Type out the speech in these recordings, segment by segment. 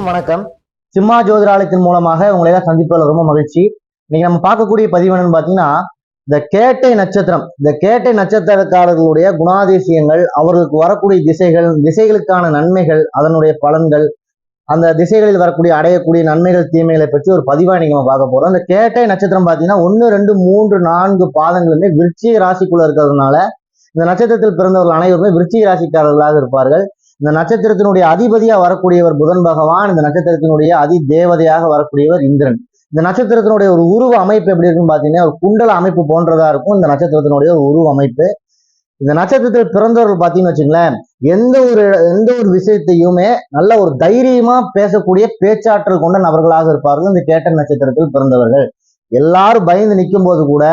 அனைவருக்கும் வணக்கம். சிம்மா ஜோதிராலயத்தின் மூலமாக உங்களை எல்லாம் சந்திப்பதில் ரொம்ப மகிழ்ச்சி. இன்னைக்கு நம்ம பார்க்கக்கூடிய பதிவு என்னன்னு பார்த்தீங்கன்னா இந்த கேட்டை நட்சத்திரம். இந்த கேட்டை நட்சத்திரக்காரர்களுடைய குணாதிசயங்கள் அவர்களுக்கு வரக்கூடிய திசைகள் திசைகளுக்கான நன்மைகள் அதனுடைய பலன்கள் அந்த திசைகளில் வரக்கூடிய அடையக்கூடிய நன்மைகள் தீமைகளை பற்றி ஒரு பதிவாக நீங்க நம்ம பார்க்க போறோம். இந்த கேட்டை நட்சத்திரம் பார்த்தீங்கன்னா ஒன்று ரெண்டு மூன்று நான்கு பாதங்களுமே விருச்சிக ராசிக்குள்ள இருக்கிறதுனால இந்த நட்சத்திரத்தில் பிறந்தவர்கள் அனைவருமே விருச்சிக ராசிக்காரர்களாக இருப்பார்கள். இந்த நட்சத்திரத்தினுடைய அதிபதியா வரக்கூடியவர் புதன் பகவான் இந்த நட்சத்திரத்தினுடைய அதி தேவதையாக வரக்கூடியவர் இந்திரன். இந்த நட்சத்திரத்தினுடைய ஒரு உருவ அமைப்பு எப்படி இருக்குன்னு பாத்தீங்கன்னா ஒரு குண்டல அமைப்பு போன்றதா இருக்கும் இந்த நட்சத்திரத்தினுடைய ஒரு உருவ அமைப்பு. இந்த நட்சத்திரத்தில் பிறந்தவர்கள் பார்த்தீங்கன்னு வச்சுங்களேன் எந்த ஒரு எந்த ஒரு விஷயத்தையுமே நல்ல ஒரு தைரியமா பேசக்கூடிய பேச்சாற்றல் கொண்ட நபர்களாக இருப்பார்கள் இந்த கேட்ட நட்சத்திரத்தில் பிறந்தவர்கள். எல்லாரும் பயந்து நிற்கும் போது கூட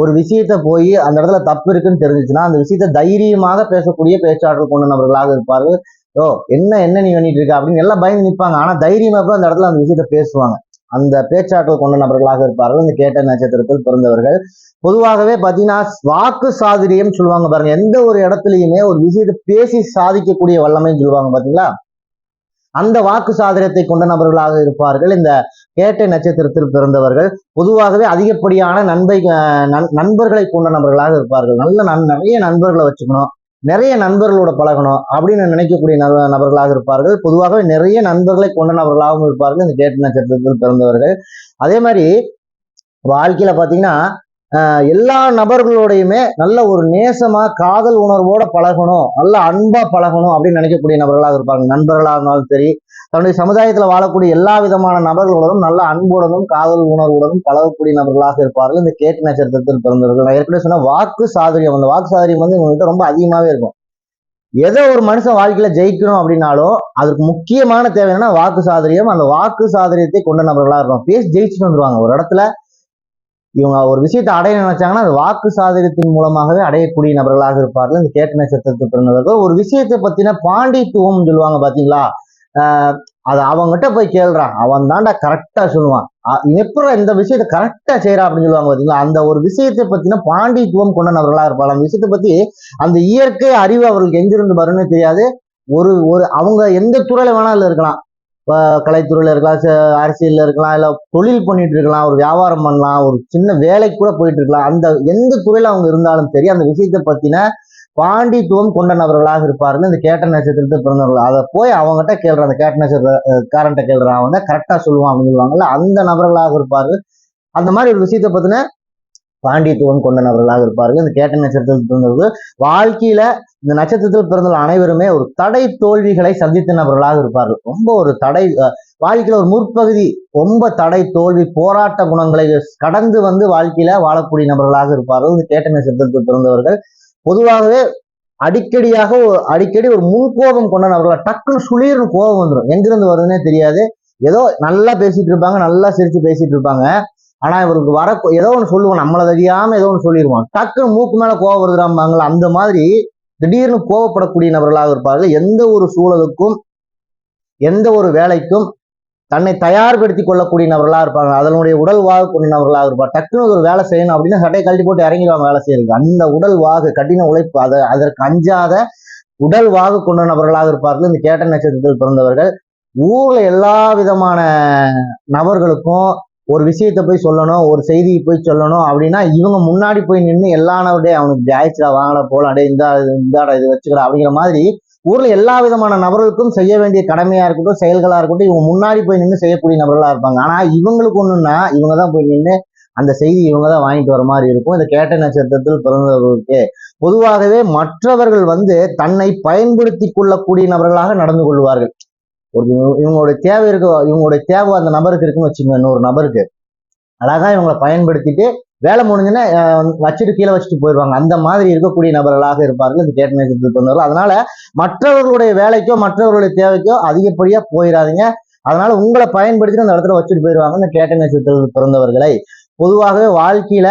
ஒரு விஷயத்த போய் அந்த இடத்துல தப்பு இருக்குன்னு தெரிஞ்சுச்சுன்னா அந்த விஷயத்த தைரியமாக பேசக்கூடிய பேச்சாற்றல் கொண்ட நபர்களாக இருப்பார்கள். ஓ என்ன என்ன நீ பண்ணிட்டு இருக்க அப்படின்னு எல்லாம் பயந்து நிற்பாங்க ஆனா தைரியமா போய் அந்த இடத்துல அந்த விஷயத்த பேசுவாங்க. அந்த பேச்சாற்றல் கொண்ட நபர்களாக இருப்பார்கள். இந்த கேட்ட நட்சத்திரத்தில் பிறந்தவர்கள். பொதுவாகவே பாத்தீங்கன்னா வாக்கு சாதுரியம் சொல்லுவாங்க பாருங்க. எந்த ஒரு இடத்துலையுமே ஒரு விஷயத்தை பேசி சாதிக்கக்கூடிய வல்லமைன்னு சொல்லுவாங்க பாத்தீங்களா அந்த வாக்கு சாதனத்தை கொண்ட நபர்களாக இருப்பார்கள். இந்த கேட்டை நட்சத்திரத்தில் பிறந்தவர்கள் பொதுவாகவே அதிகப்படியான நண்பை நண்பர்களை கொண்ட நபர்களாக இருப்பார்கள். நல்ல நன் நிறைய நண்பர்களை வச்சுக்கணும் நிறைய நண்பர்களோட பழகணும் அப்படின்னு நினைக்கக்கூடிய நப- நபர்களாக இருப்பார்கள். பொதுவாகவே நிறைய நண்பர்களை கொண்ட நபர்களாகவும் இருப்பார்கள் இந்த கேட்டு நட்சத்திரத்தில் பிறந்தவர்கள். அதே மாதிரி வாழ்க்கையில பாத்தீங்கன்னா எல்லா நபர்களோடையுமே நல்ல ஒரு நேசமா காதல் உணர்வோட பழகணும் நல்ல அன்பா பழகணும் அப்படின்னு நினைக்கக்கூடிய நபர்களாக இருப்பாங்க. நண்பர்களாக இருந்தாலும் சரி தன்னுடைய சமுதாயத்துல வாழக்கூடிய எல்லா விதமான நபர்களுடனும் நல்ல அன்புடனும் காதல் உணர்வுடனும் பழகக்கூடிய நபர்களாக இருப்பார்கள். இந்த கேட்டு நட்சத்திரத்தில் பிறந்தவர்கள். நான் ஏற்கனவே சொன்ன வாக்கு சாதுரியம். அந்த வாக்கு சாதுரியம் வந்து இவங்ககிட்ட ரொம்ப அதிகமாவே இருக்கும். ஏதோ ஒரு மனுஷன் வாழ்க்கையில ஜெயிக்கணும் அப்படின்னாலும் அதுக்கு முக்கியமான தேவை என்னன்னா வாக்கு சாதுரியம். அந்த வாக்கு சாதுரியத்தை கொண்ட நபர்களா இருக்கும் பேசி ஜெயிச்சுட்டு வந்துருவாங்க. ஒரு இடத்துல இவங்க ஒரு விஷயத்தை அடைய நினைச்சாங்கன்னா அது வாக்கு சாதகத்தின் மூலமாகவே அடையக்கூடிய நபர்களாக இருப்பார்கள். இந்த கேட்ட நட்சத்திரத்தில் பிறந்தவர்கள். ஒரு விஷயத்தை பத்தின பாண்டித்துவம் சொல்லுவாங்க பாத்தீங்களா? அது அவங்ககிட்ட போய் கேள்றான். அவன் தான்டா கரெக்டா சொல்லுவான் எப்படா இந்த விஷயத்தை கரெக்டா செய்யறா அப்படின்னு சொல்லுவாங்க பாத்தீங்களா? அந்த ஒரு விஷயத்தை பத்தின பாண்டித்துவம் கொண்ட நபர்களா இருப்பாங்க அந்த விஷயத்தை பத்தி அந்த இயற்கை அறிவு அவர்களுக்கு எங்கிருந்து வரும்னு தெரியாது. ஒரு ஒரு அவங்க எந்த துறையில வேணாலும் இருக்கலாம். கலைத்துறையில இருக்கலாம் அரசியல்ல இருக்கலாம் இல்ல தொழில் பண்ணிட்டு இருக்கலாம் ஒரு வியாபாரம் பண்ணலாம் ஒரு சின்ன வேலைக்கு கூட போயிட்டு இருக்கலாம். அந்த எந்த துறையில அவங்க இருந்தாலும் சரி அந்த விஷயத்தை பத்தின பாண்டித்துவம் கொண்ட நபர்களாக இருப்பார்கள். இந்த கேட்ட நட்சத்திரத்தை பிறந்தவர்கள். அதை போய் அவங்ககிட்ட கேள்ற அந்த கேட்ட நட்சத்திர கேள்ற கேள்றான் அவங்க கரெக்டா சொல்லுவான் அப்படின்னு சொல்லுவாங்கல்ல அந்த நபர்களாக இருப்பார்கள். அந்த மாதிரி ஒரு விஷயத்தை பத்தின பாண்டித்துவம் கொண்ட நபர்களாக இருப்பார்கள். இந்த கேட்ட நட்சத்திரத்தில் பிறந்தவர்கள். வாழ்க்கையில இந்த நட்சத்திரத்தில் பிறந்த அனைவருமே ஒரு தடை தோல்விகளை சந்தித்த நபர்களாக இருப்பார்கள். ரொம்ப ஒரு தடை வாழ்க்கையில ஒரு முற்பகுதி ரொம்ப தடை தோல்வி போராட்ட குணங்களை கடந்து வந்து வாழ்க்கையில வாழக்கூடிய நபர்களாக இருப்பார்கள். இந்த கேட்ட நட்சத்திரத்தில் பிறந்தவர்கள். பொதுவாகவே அடிக்கடியாக அடிக்கடி ஒரு முன்கோபம் கொண்ட நபர்களா டக்குன்னு சுளீர்னு கோபம் வந்துடும் எங்கிருந்து வருதுன்னே தெரியாது. ஏதோ நல்லா பேசிட்டு இருப்பாங்க நல்லா சிரிச்சு பேசிட்டு இருப்பாங்க. ஆனா இவருக்கு வர ஏதோ ஒன்று சொல்லுவோம் நம்மளை தெரியாம ஏதோ ஒன்று சொல்லிடுவான் டக்குன்னு மூக்கு மேல கோவம் வருதுறாம்பாங்களா அந்த மாதிரி திடீர்னு கோவப்படக்கூடிய நபர்களாக இருப்பார்கள். எந்த ஒரு சூழலுக்கும் எந்த ஒரு வேலைக்கும் தன்னை தயார்படுத்தி கொள்ளக்கூடிய நபர்களாக இருப்பாங்க. அதனுடைய உடல் வாகு கொண்ட நபர்களாக இருப்பார் டக்குன்னு ஒரு வேலை செய்யணும் அப்படின்னா சட்டையை கழட்டி போட்டு இறங்கிடுவாங்க வேலை செய்யறதுக்கு. அந்த உடல் வாகு கடின உழைப்பு அதை அதற்கு அஞ்சாத உடல் வாகு கொண்ட நபர்களாக இருப்பார்கள். இந்த கேட்ட நட்சத்திரத்தில் பிறந்தவர்கள். ஊர்ல எல்லா விதமான நபர்களுக்கும் ஒரு விஷயத்தை போய் சொல்லணும் ஒரு செய்தியை போய் சொல்லணும் அப்படின்னா இவங்க முன்னாடி போய் நின்று எல்லா நபருடைய அவனுக்கு ஜாயிச்சுடா வாங்கடா போலாம் டே இந்த இந்தாடா இது வச்சுக்கடா அப்படிங்கிற மாதிரி ஊரில் எல்லா விதமான நபர்களுக்கும் செய்ய வேண்டிய கடமையா இருக்கட்டும் செயல்களாக இருக்கட்டும் இவங்க முன்னாடி போய் நின்று செய்யக்கூடிய நபர்களாக இருப்பாங்க. ஆனால் இவங்களுக்கு ஒண்ணுன்னா இவங்க தான் போய் நின்று அந்த செய்தி இவங்க தான் வாங்கிட்டு வர மாதிரி இருக்கும். இந்த கேட்ட நட்சத்திரத்தில் பிறந்தவர்களுக்கு. பொதுவாகவே மற்றவர்கள் வந்து தன்னை பயன்படுத்தி கொள்ளக்கூடிய நபர்களாக நடந்து கொள்வார்கள். ஒரு இவங்களுடைய தேவை இருக்கு இவங்களுடைய தேவை அந்த நபருக்கு இருக்குன்னு வச்சுக்கோங்க இன்னொரு நபருக்கு. அழகா இவங்களை பயன்படுத்திட்டு வேலை முடிஞ்சுன்னா வச்சுட்டு கீழே வச்சுட்டு போயிடுவாங்க. அந்த மாதிரி இருக்கக்கூடிய நபர்களாக இருப்பார்கள் இந்த கேட்ட நட்சத்திரத்தில் பிறந்தவர்கள் அதனால மற்றவர்களுடைய வேலைக்கோ மற்றவர்களுடைய தேவைக்கோ அதிகப்படியா போயிடாதீங்க. அதனால உங்களை பயன்படுத்தி அந்த இடத்துல வச்சுட்டு போயிடுவாங்க இந்த கேட்ட நட்சத்திரத்தில் பிறந்தவர்களை பொதுவாகவே வாழ்க்கையில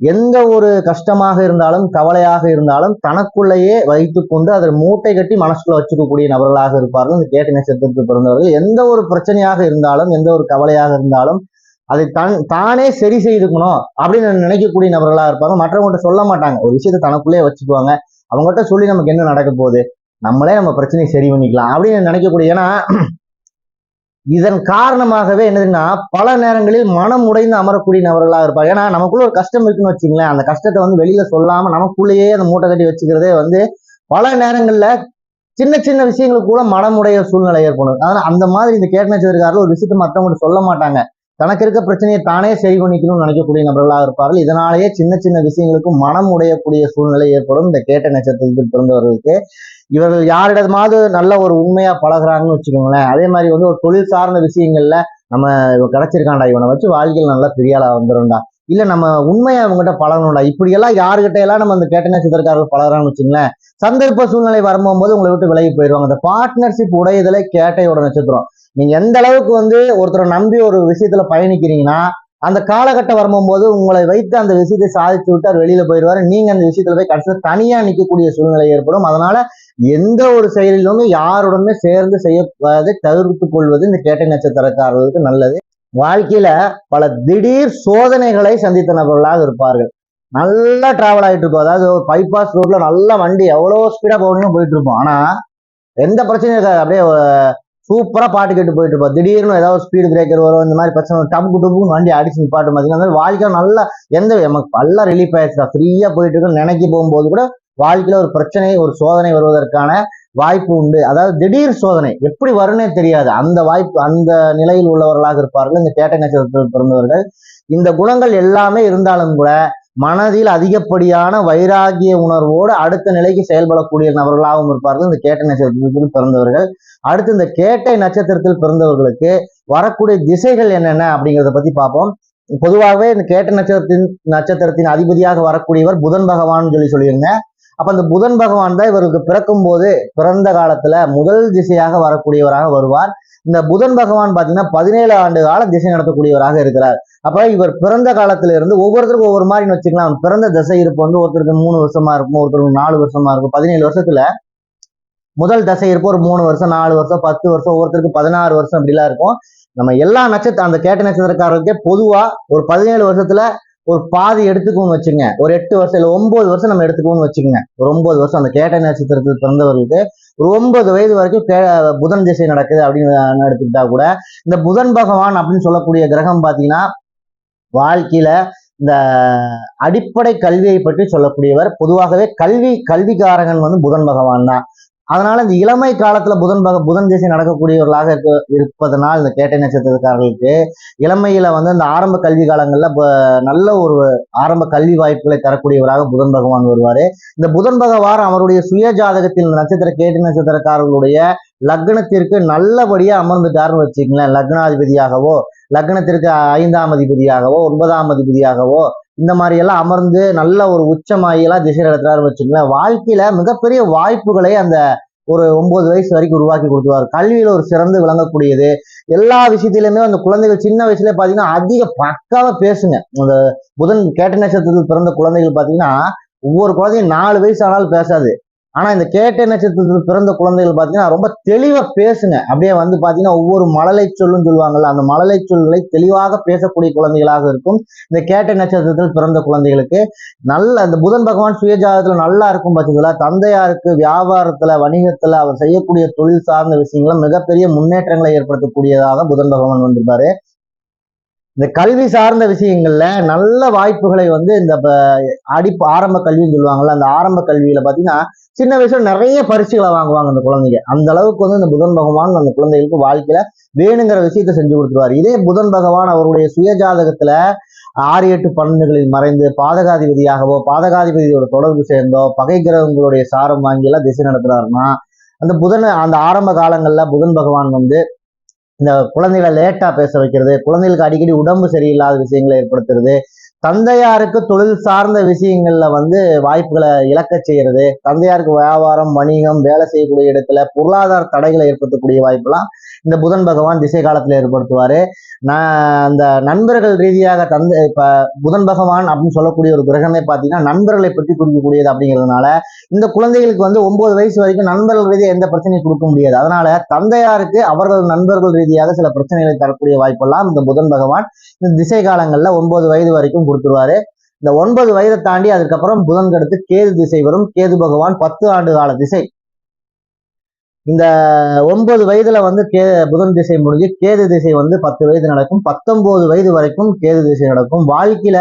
எந்த ஒரு கஷ்டமாக இருந்தாலும் கவலையாக இருந்தாலும் தனக்குள்ளேயே வைத்துக்கொண்டு அதை மூட்டை கட்டி மனசுக்குள்ள வச்சுக்கக்கூடிய நபர்களாக இருப்பார்கள் இந்த கேட்ட நட்சத்திரத்தில் பிறந்தவர்கள் எந்த ஒரு பிரச்சனையாக இருந்தாலும் எந்த ஒரு கவலையாக இருந்தாலும் அதை தன் தானே சரி செய்துக்கணும் அப்படின்னு நினைக்கக்கூடிய நபர்களாக இருப்பாங்க. மற்றவங்கள்ட்ட சொல்ல மாட்டாங்க. ஒரு விஷயத்தை தனக்குள்ளேயே வச்சுக்குவாங்க. அவங்ககிட்ட சொல்லி நமக்கு என்ன நடக்க போகுது? நம்மளே நம்ம பிரச்சனையை சரி பண்ணிக்கலாம் அப்படின்னு நினைக்கக்கூடிய ஏன்னா இதன் காரணமாகவே என்னதுன்னா பல நேரங்களில் மனம் உடைந்து அமரக்கூடிய நபர்களாக இருப்பாங்க. ஏன்னா நமக்குள்ள ஒரு கஷ்டம் இருக்குன்னு வச்சுங்களேன் அந்த கஷ்டத்தை வந்து வெளியில சொல்லாம நமக்குள்ளேயே அந்த மூட்டை கட்டி வச்சுக்கிறதே வந்து பல நேரங்கள்ல சின்ன சின்ன விஷயங்களுக்கு கூட மனமுடைய சூழ்நிலை ஏற்படும். அதனால அந்த மாதிரி இந்த கேட்ட ஒரு விஷயத்தை மற்றவங்க சொல்ல மாட்டாங்க. தனக்கு இருக்க பிரச்சனையை தானே சரி பண்ணிக்கணும்னு நினைக்கக்கூடிய நபர்களாக இருப்பார்கள். இதனாலேயே சின்ன சின்ன விஷயங்களுக்கும் மனம் உடையக்கூடிய சூழ்நிலை ஏற்படும். இந்த கேட்ட நட்சத்திரத்தில் பிறந்தவர்களுக்கு இவர்கள் யாரிடமாவது நல்ல ஒரு உண்மையா பழகுறாங்கன்னு வச்சுக்கோங்களேன். அதே மாதிரி வந்து ஒரு தொழில் சார்ந்த விஷயங்கள்ல நம்ம கிடைச்சிருக்காண்டா இவனை வச்சு வாழ்க்கையில் நல்லா பெரியாளா வந்துடும்டா இல்ல நம்ம உண்மையா அவங்ககிட்ட பழகணும்டா. இப்படி எல்லாம் யாருகிட்ட எல்லாம் நம்ம அந்த கேட்ட நட்சத்திரக்காரர்கள் பழகுறான்னு வச்சுங்களேன் சந்தர்ப்ப சூழ்நிலை வரும்போது உங்களை விட்டு விலகி போயிடுவாங்க. அந்த பார்ட்னர்ஷிப் உடையதுல கேட்டையோட நட்சத்திரம். நீங்க எந்த அளவுக்கு வந்து ஒருத்தரை நம்பி ஒரு விஷயத்துல பயணிக்கிறீங்கன்னா அந்த காலகட்டம் வரும்போது உங்களை வைத்து அந்த விஷயத்தை சாதிச்சு விட்டு அவர் வெளியில போயிடுவாரு. நீங்க அந்த விஷயத்துல போய் கடைசியில் தனியா நிற்கக்கூடிய சூழ்நிலை ஏற்படும். அதனால எந்த ஒரு செயலிலும் யாருடனே சேர்ந்து செய்யப்பதை தவிர்த்து கொள்வது இந்த கேட்டை நட்சத்திரக்காரர்களுக்கு நல்லது. வாழ்க்கையில பல திடீர் சோதனைகளை சந்தித்த நபர்களாக இருப்பார்கள். நல்லா டிராவல் ஆயிட்டு இருக்கும். அதாவது ஒரு பைபாஸ் ரோட்ல நல்ல வண்டி எவ்வளோ ஸ்பீடா போகணும்னு போயிட்டு இருப்போம். ஆனா எந்த பிரச்சனையும் இருக்காது. அப்படியே சூப்பராக பாட்டு கேட்டு போயிட்டு இருப்போம் திடீர்னு ஏதாவது ஸ்பீடு பிரேக்கர் வரும் இந்த மாதிரி பிரச்சனை டப்பு டபுக்கு வண்டி அடிச்சு பாட்டு பார்த்தீங்கன்னா அந்த மாதிரி வாழ்க்கை நல்லா எந்த நமக்கு நல்லா ரிலீஃப் ஆயிடுச்சு ஃப்ரீயாக போயிட்டு இருக்குன்னு நினைக்க போகும்போது கூட வாழ்க்கையில் ஒரு பிரச்சனை ஒரு சோதனை வருவதற்கான வாய்ப்பு உண்டு. அதாவது திடீர் சோதனை எப்படி வரும்னே தெரியாது. அந்த வாய்ப்பு அந்த நிலையில் உள்ளவர்களாக இருப்பார்கள். இந்த கேட்டை நட்சத்திரத்தில் பிறந்தவர்கள். இந்த குணங்கள் எல்லாமே இருந்தாலும் கூட மனதில் அதிகப்படியான வைராகிய உணர்வோடு அடுத்த நிலைக்கு செயல்படக்கூடிய நபர்களாகவும் இருப்பார்கள். இந்த கேட்டை நட்சத்திரத்தில் பிறந்தவர்கள். அடுத்து இந்த கேட்டை நட்சத்திரத்தில் பிறந்தவர்களுக்கு வரக்கூடிய திசைகள் என்னென்ன அப்படிங்கிறத பத்தி பார்ப்போம். பொதுவாகவே இந்த கேட்ட நட்சத்திரத்தின் நட்சத்திரத்தின் அதிபதியாக வரக்கூடியவர் புதன் பகவான் சொல்லி சொல்லியிருந்தேன். அப்ப அந்த புதன் பகவான் தான் இவருக்கு பிறக்கும் போது பிறந்த காலத்துல முதல் திசையாக வரக்கூடியவராக வருவார். இந்த புதன் பகவான் பாத்தீங்கன்னா பதினேழு ஆண்டு கால திசை நடத்தக்கூடியவராக இருக்கிறார். அப்ப இவர் பிறந்த காலத்துல இருந்து ஒவ்வொருத்தருக்கும் ஒவ்வொரு மாதிரி வச்சுக்கலாம். பிறந்த திசை இருப்பு வந்து ஒருத்தருக்கு மூணு வருஷமா இருக்கும் ஒருத்தருக்கு நாலு வருஷமா இருக்கும். பதினேழு வருஷத்துல முதல் தசை இருப்போம் ஒரு மூணு வருஷம் நாலு வருஷம் பத்து வருஷம் ஒவ்வொருத்தருக்கு பதினாறு வருஷம் அப்படிலாம் இருக்கும். நம்ம எல்லா நட்சத்திரம் அந்த கேட்ட நட்சத்திரக்காரருக்கே பொதுவா ஒரு பதினேழு வருஷத்துல ஒரு பாதி எடுத்துக்கோன்னு வச்சுங்க ஒரு எட்டு வருஷம் இல்ல ஒன்பது வருஷம் நம்ம எடுத்துக்கோன்னு வச்சுக்கோங்க. ஒரு ஒன்பது வருஷம் அந்த கேட்ட நட்சத்திரத்தில் பிறந்தவர்களுக்கு ஒரு ஒன்பது வயது வரைக்கும் கே- புதன் திசை நடக்குது அப்படின்னு எடுத்துக்கிட்டா கூட இந்த புதன் பகவான் அப்படின்னு சொல்லக்கூடிய கிரகம் பாத்தீங்கன்னா வாழ்க்கையில இந்த அடிப்படை கல்வியை பற்றி சொல்லக்கூடியவர். பொதுவாகவே கல்வி கல்விக்காரகன் வந்து புதன் பகவான் தான். அதனால இந்த இளமை காலத்துல புதன் பக புதன் திசை நடக்கக்கூடியவர்களாக இருக்க இருப்பதனால் இந்த கேட்டை நட்சத்திரக்காரர்களுக்கு இளமையில வந்து இந்த ஆரம்ப கல்வி காலங்கள்ல நல்ல ஒரு ஆரம்ப கல்வி வாய்ப்புகளை தரக்கூடியவராக புதன் பகவான் வருவார். இந்த புதன் பகவான் அவருடைய சுய ஜாதகத்தில் நட்சத்திர கேட்டை நட்சத்திரக்காரர்களுடைய லக்னத்திற்கு நல்லபடியா அமர்ந்துட்டாருன்னு வச்சுக்கங்களேன். லக்னாதிபதியாகவோ லக்னத்திற்கு ஐந்தாம் அதிபதியாகவோ ஒன்பதாம் அதிபதியாகவோ இந்த மாதிரி எல்லாம் அமர்ந்து நல்ல ஒரு உச்சமாயிலாம் திசை நடத்துறாரு வச்சுங்களேன் வாழ்க்கையில மிகப்பெரிய வாய்ப்புகளை அந்த ஒரு ஒன்பது வயசு வரைக்கும் உருவாக்கி கொடுத்துருவார். கல்வியில ஒரு சிறந்து விளங்கக்கூடியது. எல்லா விஷயத்திலுமே அந்த குழந்தைகள் சின்ன வயசுல பாத்தீங்கன்னா அதிக பக்காவா பேசுங்க. அந்த புதன் கேட்ட நட்சத்திரத்தில் பிறந்த குழந்தைகள் பாத்தீங்கன்னா ஒவ்வொரு குழந்தையும் நாலு வயசு ஆனாலும் பேசாது. ஆனா இந்த கேட்டை நட்சத்திரத்தில் பிறந்த குழந்தைகள் பாத்தீங்கன்னா ரொம்ப தெளிவா பேசுங்க. அப்படியே வந்து பாத்தீங்கன்னா ஒவ்வொரு மழலை சொல்லும் சொல்லுவாங்கல்ல அந்த மழலை சொல்லை தெளிவாக பேசக்கூடிய குழந்தைகளாக இருக்கும். இந்த கேட்டை நட்சத்திரத்தில் பிறந்த குழந்தைகளுக்கு நல்ல அந்த புதன் பகவான் சுயஜாதத்துல நல்லா இருக்கும் பாத்தீங்களா? தந்தையாருக்கு வியாபாரத்துல வணிகத்துல அவர் செய்யக்கூடிய தொழில் சார்ந்த விஷயங்களும் மிகப்பெரிய முன்னேற்றங்களை ஏற்படுத்தக்கூடியதாக புதன் பகவான் வந்திருப்பாரு. இந்த கல்வி சார்ந்த விஷயங்கள்ல நல்ல வாய்ப்புகளை வந்து இந்த ப- அடி ஆரம்ப கல்வின்னு சொல்லுவாங்கல்ல அந்த ஆரம்ப கல்வியில பாத்தீங்கன்னா சின்ன வயசுல நிறைய பரிசுகளை வாங்குவாங்க அந்த குழந்தைங்க. அந்த அளவுக்கு வந்து இந்த புதன் பகவான் அந்த குழந்தைகளுக்கு வாழ்க்கையில வேணுங்கிற விஷயத்த செஞ்சு கொடுத்துருவாரு. இதே புதன் பகவான் அவருடைய சுயஜாதகத்துல ஆறு எட்டு பன்னெண்டுகளில் மறைந்து பாதகாதிபதியாகவோ பாதகாதிபதியோட தொடர்பு சேர்ந்தோ பகை கிரகங்களுடைய சாரம் வாங்கி எல்லாம் திசை நடத்துறாருன்னா அந்த புதன் அந்த ஆரம்ப காலங்கள்ல புதன் பகவான் வந்து இந்த குழந்தைகளை லேட்டா பேச வைக்கிறது குழந்தைகளுக்கு அடிக்கடி உடம்பு சரியில்லாத விஷயங்களை ஏற்படுத்துறது தந்தையாருக்கு தொழில் சார்ந்த விஷயங்கள்ல வந்து வாய்ப்புகளை இழக்க செய்யறது தந்தையாருக்கு வியாபாரம் வணிகம் வேலை செய்யக்கூடிய இடத்துல பொருளாதார தடைகளை ஏற்படுத்தக்கூடிய வாய்ப்பெல்லாம் இந்த புதன் பகவான் திசை காலத்துல ஏற்படுத்துவாரு. நான் அந்த நண்பர்கள் ரீதியாக தந்தை இப்ப புதன் பகவான் அப்படின்னு சொல்லக்கூடிய ஒரு கிரகமே பாத்தீங்கன்னா நண்பர்களை பற்றி குறிக்கக்கூடியது அப்படிங்கிறதுனால இந்த குழந்தைகளுக்கு வந்து ஒன்பது வயசு வரைக்கும் நண்பர்கள் ரீதியாக எந்த பிரச்சனையும் கொடுக்க முடியாது. அதனால தந்தையாருக்கு அவர்கள் நண்பர்கள் ரீதியாக சில பிரச்சனைகளை தரக்கூடிய வாய்ப்பெல்லாம் இந்த புதன் பகவான் இந்த திசை காலங்கள்ல ஒன்பது வயது வரைக்கும் கொடுத்துருவாரு. இந்த ஒன்பது வயதை தாண்டி அதுக்கப்புறம் புதன் கடுத்து கேது திசை வரும். கேது பகவான் பத்து ஆண்டு கால திசை. இந்த ஒன்பது வயதுல வந்து கே புதன் திசை முடிஞ்சு கேது திசை வந்து பத்து வயது நடக்கும். பத்தொன்பது வயது வரைக்கும் கேது திசை நடக்கும். வாழ்க்கையில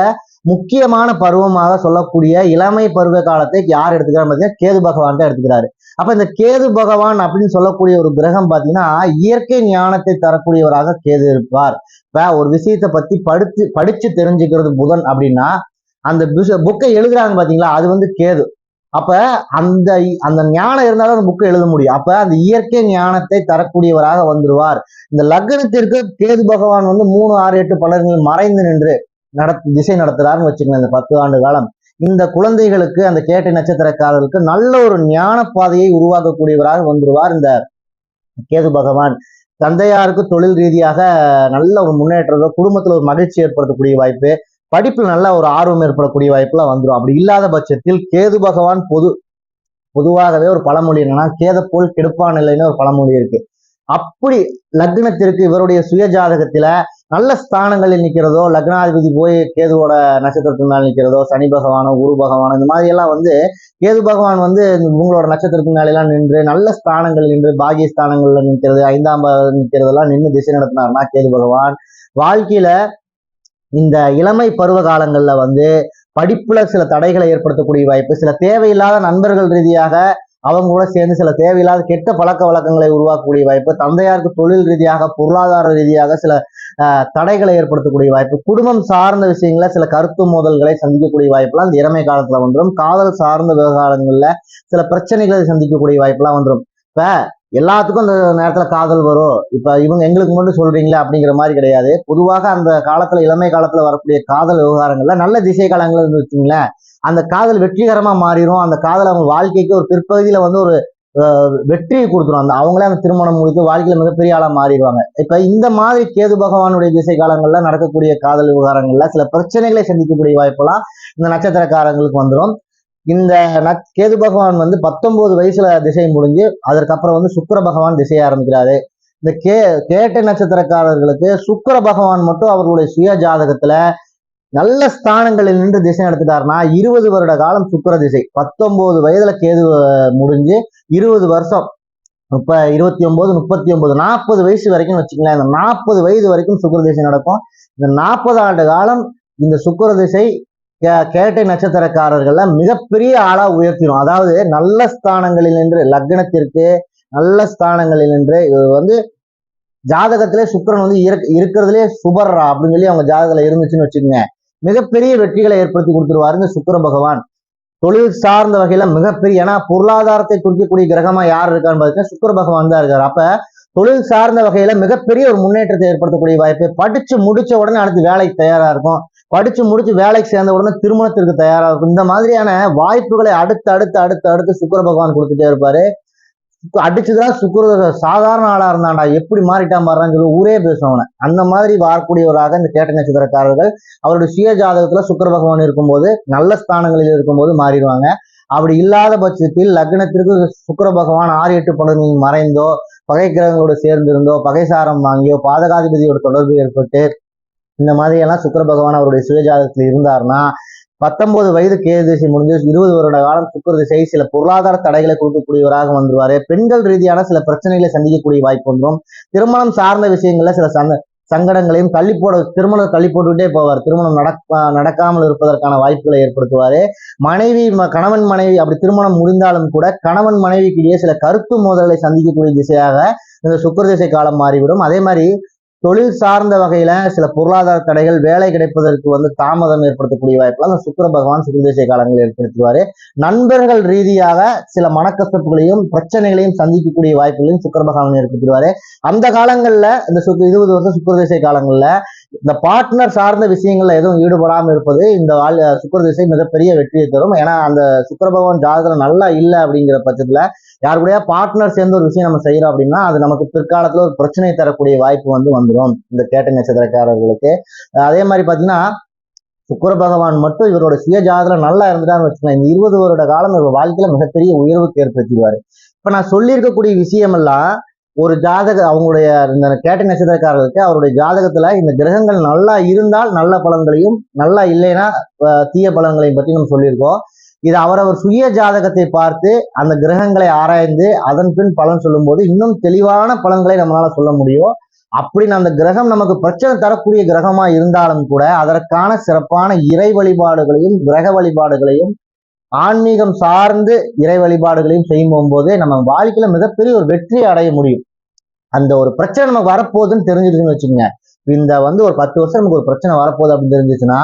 முக்கியமான பருவமாக சொல்லக்கூடிய இளமை பருவ காலத்தை யார் எடுத்துக்கிறார்? பார்த்தீங்கன்னா கேது பகவான் தான் எடுத்துக்கிறாரு. அப்ப இந்த கேது பகவான் அப்படின்னு சொல்லக்கூடிய ஒரு கிரகம் பார்த்தீங்கன்னா இயற்கை ஞானத்தை தரக்கூடியவராக கேது இருப்பார். இப்ப ஒரு விஷயத்தை பத்தி படிச்சு படிச்சு தெரிஞ்சுக்கிறது புதன் அப்படின்னா அந்த புக்கை எழுதுறாங்க பாத்தீங்களா அது வந்து கேது. அப்ப அந்த அந்த ஞானம் இருந்தாலும் அந்த புக்கை எழுத முடியும். அப்ப அந்த இயற்கை ஞானத்தை தரக்கூடியவராக வந்துருவார். இந்த லக்னத்திற்கு கேது பகவான் வந்து மூணு ஆறு எட்டு பலன்கள் மறைந்து நின்று நடத்து திசை நடத்துறாருன்னு வச்சுக்கோங்க இந்த பத்து ஆண்டு காலம். இந்த குழந்தைகளுக்கு அந்த கேட்டை நட்சத்திரக்காரர்களுக்கு நல்ல ஒரு ஞான பாதையை உருவாக்கக்கூடியவராக வந்துருவார் இந்த கேது பகவான். தந்தையாருக்கு தொழில் ரீதியாக நல்ல ஒரு முன்னேற்றம் குடும்பத்தில் ஒரு மகிழ்ச்சி ஏற்படுத்தக்கூடிய வாய்ப்பு படிப்பில் நல்ல ஒரு ஆர்வம் ஏற்படக்கூடிய வாய்ப்புலாம் வந்துடும் அப்படி இல்லாத பட்சத்தில் கேது பகவான் பொது பொதுவாகவே ஒரு பழமொழி என்னன்னா கேத போல் கெடுப்பான் இல்லைன்னு ஒரு பழமொழி இருக்கு. அப்படி லக்னத்திற்கு இவருடைய சுய ஜாதகத்துல நல்ல ஸ்தானங்களில் நிற்கிறதோ லக்னாதிபதி போய் கேதுவோட நட்சத்திரத்தினால் நிற்கிறதோ சனி பகவானோ குரு பகவானோ இந்த மாதிரி எல்லாம் வந்து கேது பகவான் வந்து உங்களோட நட்சத்திரத்தினாலெல்லாம் நின்று நல்ல ஸ்தானங்களில் நின்று பாகிய ஸ்தானங்கள்ல நிற்கிறது ஐந்தாம் நிற்கிறதெல்லாம் நின்று திசை நடத்தினார்னா கேது பகவான். வாழ்க்கையில இந்த இளமை பருவ காலங்கள்ல வந்து படிப்புல சில தடைகளை ஏற்படுத்தக்கூடிய வாய்ப்பு சில தேவையில்லாத நண்பர்கள் ரீதியாக அவங்க கூட சேர்ந்து சில தேவையில்லாத கெட்ட பழக்க வழக்கங்களை உருவாக்கக்கூடிய வாய்ப்பு தந்தையாருக்கு தொழில் ரீதியாக பொருளாதார ரீதியாக சில தடைகளை ஏற்படுத்தக்கூடிய வாய்ப்பு குடும்பம் சார்ந்த விஷயங்கள சில கருத்து மோதல்களை சந்திக்கக்கூடிய வாய்ப்புலாம் இந்த இளமை காலத்துல வந்துடும் காதல் சார்ந்த விவகாரங்கள்ல சில பிரச்சனைகளை சந்திக்கக்கூடிய வாய்ப்புலாம் வந்துடும் இப்ப எல்லாத்துக்கும் அந்த நேரத்துல காதல் வரும். இப்ப இவங்க எங்களுக்கு மட்டும் சொல்றீங்களா அப்படிங்கிற மாதிரி கிடையாது. பொதுவாக அந்த காலத்துல இளமை காலத்துல வரக்கூடிய காதல் விவகாரங்கள்ல நல்ல திசை காலங்கள் இருந்து வச்சுங்களேன் அந்த காதல் வெற்றிகரமா மாறிடும் அந்த காதல் அவங்க வாழ்க்கைக்கு ஒரு பிற்பகுதியில வந்து ஒரு வெற்றியை கொடுத்துரும். அந்த அவங்களே அந்த திருமணம் முடித்து வாழ்க்கையில மிகப்பெரிய ஆளா மாறிடுவாங்க. இப்ப இந்த மாதிரி கேது பகவானுடைய திசை காலங்கள்ல நடக்கக்கூடிய காதல் விவகாரங்கள்ல சில பிரச்சனைகளை சந்திக்கக்கூடிய வாய்ப்பெல்லாம் இந்த நட்சத்திரக்காரங்களுக்கு வந்துடும் இந்த கேது பகவான் வந்து பத்தொன்பது வயசுல திசை முடிஞ்சு அதற்கப்புறம் வந்து சுக்கர பகவான் திசைய ஆரம்பிக்கிறாரு. இந்த கே கேட்ட நட்சத்திரக்காரர்களுக்கு சுக்கர பகவான் மட்டும் அவர்களுடைய சுய ஜாதகத்துல நல்ல ஸ்தானங்களில் நின்று திசை நடத்திட்டாருன்னா இருபது வருட காலம் சுக்கர திசை. பத்தொன்பது வயதுல கேது முடிஞ்சு இருபது வருஷம். முப்ப இருபத்தி ஒன்பது முப்பத்தி ஒன்பது நாற்பது வயசு வரைக்கும் வச்சுக்கலாம் இந்த நாற்பது வயது வரைக்கும் சுக்கர திசை நடக்கும். இந்த நாற்பது ஆண்டு காலம் இந்த சுக்கர திசை கேட்டை நட்சத்திரக்காரர்கள மிகப்பெரிய ஆளா உயர்த்திடும். அதாவது நல்ல ஸ்தானங்களில் நின்று லக்னத்திற்கு நல்ல ஸ்தானங்களில் நின்று இவர் வந்து ஜாதகத்திலே சுக்கரன் வந்து இருக்கிறதுலே சுபர்ரா அப்படின்னு சொல்லி அவங்க ஜாதகத்துல இருந்துச்சுன்னு வச்சுக்கோங்க. மிகப்பெரிய வெற்றிகளை ஏற்படுத்தி கொடுத்துருவாருங்க சுக்கர பகவான். தொழில் சார்ந்த வகையில மிகப்பெரிய ஏன்னா பொருளாதாரத்தை குறிக்கக்கூடிய கிரகமா யார் இருக்கான்னு பார்த்தீங்கன்னா சுக்கர பகவான் தான் இருக்காரு. அப்ப தொழில் சார்ந்த வகையில மிகப்பெரிய ஒரு முன்னேற்றத்தை ஏற்படுத்தக்கூடிய வாய்ப்பு படிச்சு முடிச்ச உடனே அடுத்து வேலைக்கு தயாரா இருக்கும். படிச்சு முடிச்சு வேலைக்கு சேர்ந்த உடனே திருமணத்திற்கு தயாரா இருக்கும். இந்த மாதிரியான வாய்ப்புகளை அடுத்து அடுத்து அடுத்து அடுத்து சுக்கர பகவான் கொடுத்துட்டே இருப்பாரு. அடிச்சுதான் சுக்கர சாதாரண ஆளா இருந்தாண்டா எப்படி மாறிட்டா மாறான்னு சொல்லி ஊரே பேசுவாங்க அந்த மாதிரி வரக்கூடியவராக இந்த கேட்ட நட்சத்திரக்காரர்கள் அவருடைய சுய ஜாதகத்துல சுக்கர பகவான் இருக்கும்போது நல்ல ஸ்தானங்களில் இருக்கும்போது மாறிடுவாங்க. அப்படி இல்லாத பட்சத்தில் லக்னத்திற்கு சுக்கர பகவான் ஆறு எட்டு படங்கள் மறைந்தோ பகை கிரகங்களோடு சேர்ந்திருந்தோ பகைசாரம் வாங்கியோ பாதகாதிபதியோட தொடர்பு ஏற்பட்டு இந்த மாதிரி எல்லாம் சுக்கர பகவான் அவருடைய சுயஜாதகத்தில் இருந்தார்னா பத்தொன்பது வயது கேது திசை முடிஞ்சு இருபது வருட காலம் சுக்கர திசை சில பொருளாதார தடைகளை கொடுக்கக்கூடியவராக வந்துருவாரு. பெண்கள் ரீதியான சில பிரச்சனைகளை சந்திக்கக்கூடிய வாய்ப்பு வந்துடும் திருமணம் சார்ந்த விஷயங்கள்ல சில சந்த சங்கடங்களையும் தள்ளி போட திருமணம் தள்ளி போட்டுக்கிட்டே போவார். திருமணம் நடக்க நடக்காமல் இருப்பதற்கான வாய்ப்புகளை ஏற்படுத்துவாரு. மனைவி கணவன் மனைவி அப்படி திருமணம் முடிந்தாலும் கூட கணவன் மனைவிக்கிடையே சில கருத்து மோதல்களை சந்திக்கக்கூடிய திசையாக இந்த சுக்கர திசை காலம் மாறிவிடும். அதே மாதிரி தொழில் சார்ந்த வகையில சில பொருளாதார தடைகள் வேலை கிடைப்பதற்கு வந்து தாமதம் ஏற்படுத்தக்கூடிய வாய்ப்புகள் அந்த சுக்கர பகவான் சுக்கரதேச காலங்களில் ஏற்படுத்துவாரு. நண்பர்கள் ரீதியாக சில மனக்கசப்புகளையும் பிரச்சனைகளையும் சந்திக்கக்கூடிய வாய்ப்புகளையும் சுக்கர பகவான் ஏற்படுத்திடுவாரு. அந்த காலங்கள்ல இந்த சுக்கு இருபது வருஷம் சுக்கரதேச காலங்கள்ல இந்த பார்ட்னர் சார்ந்த விஷயங்கள்ல எதுவும் ஈடுபடாமல் இருப்பது இந்த சுக்கர திசை மிகப்பெரிய வெற்றியை தரும். ஏன்னா அந்த சுக்கர பகவான் ஜாதகம் நல்லா இல்லை அப்படிங்கிற பட்சத்துல யார் கூடயா பார்ட்னர் சேர்ந்து ஒரு விஷயம் நம்ம செய்யறோம் அப்படின்னா அது நமக்கு பிற்காலத்துல ஒரு பிரச்சனை தரக்கூடிய வாய்ப்பு வந்து வந்துடும். இந்த கேட்ட நட்சத்திரக்காரர்களுக்கு. அதே மாதிரி பாத்தீங்கன்னா சுக்கர பகவான் மட்டும் இவரோட சுய ஜாதகம் நல்லா இருந்துட்டான்னு வச்சுக்கோங்க. இந்த இருபது வருட காலம் இவர் வாழ்க்கையில மிகப்பெரிய உயர்வுக்கு ஏற்படுத்திடுவாரு. இப்ப நான் சொல்லியிருக்கக்கூடிய விஷயம் எல்லாம் ஒரு ஜாதக அவங்களுடைய இந்த கேட்ட நட்சத்திரக்காரர்களுக்கு அவருடைய ஜாதகத்துல இந்த கிரகங்கள் நல்லா இருந்தால் நல்ல பலன்களையும் நல்லா இல்லைன்னா தீய பலன்களையும் பற்றி நம்ம சொல்லியிருக்கோம். இது அவரவர் சுய ஜாதகத்தை பார்த்து அந்த கிரகங்களை ஆராய்ந்து அதன் பின் பலன் சொல்லும்போது இன்னும் தெளிவான பலன்களை நம்மளால சொல்ல முடியும். அப்படின்னு அந்த கிரகம் நமக்கு பிரச்சனை தரக்கூடிய கிரகமா இருந்தாலும் கூட அதற்கான சிறப்பான இறை வழிபாடுகளையும் கிரக வழிபாடுகளையும் ஆன்மீகம் சார்ந்து இறை வழிபாடுகளையும் செய்யும் போகும்போது நம்ம வாழ்க்கையில மிகப்பெரிய ஒரு வெற்றி அடைய முடியும். அந்த ஒரு பிரச்சனை நமக்கு வரப்போகுதுன்னு தெரிஞ்சிருச்சுன்னு வச்சுக்கோங்க. இந்த வந்து ஒரு பத்து வருஷம் நமக்கு ஒரு பிரச்சனை வரப்போகுது அப்படின்னு தெரிஞ்சிச்சுன்னா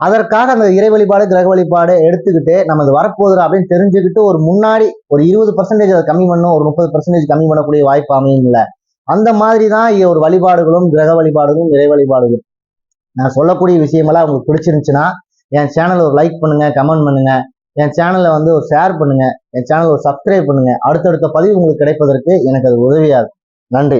அதற்காக அந்த இறை வழிபாடு கிரக வழிபாடு எடுத்துக்கிட்டு நம்ம இது வரப்போகுது அப்படின்னு தெரிஞ்சுக்கிட்டு ஒரு முன்னாடி ஒரு இருபது பர்சன்டேஜ் அதை கம்மி பண்ணும் ஒரு முப்பது பர்சன்டேஜ் கம்மி பண்ணக்கூடிய வாய்ப்பு அமையும் அந்த மாதிரி தான் ஒரு வழிபாடுகளும் கிரக வழிபாடுகளும் இறை வழிபாடுகளும். நான் சொல்லக்கூடிய விஷயமெல்லாம் உங்களுக்கு பிடிச்சிருந்துச்சுன்னா என் சேனல் ஒரு லைக் பண்ணுங்க கமெண்ட் பண்ணுங்க. என் சேனலை வந்து ஒரு ஷேர் பண்ணுங்க. என் சேனல் ஒரு சப்ஸ்கிரைப் பண்ணுங்க. அடுத்தடுத்த பதிவு உங்களுக்கு கிடைப்பதற்கு எனக்கு அது உதவியா இருக்கும். நன்றி.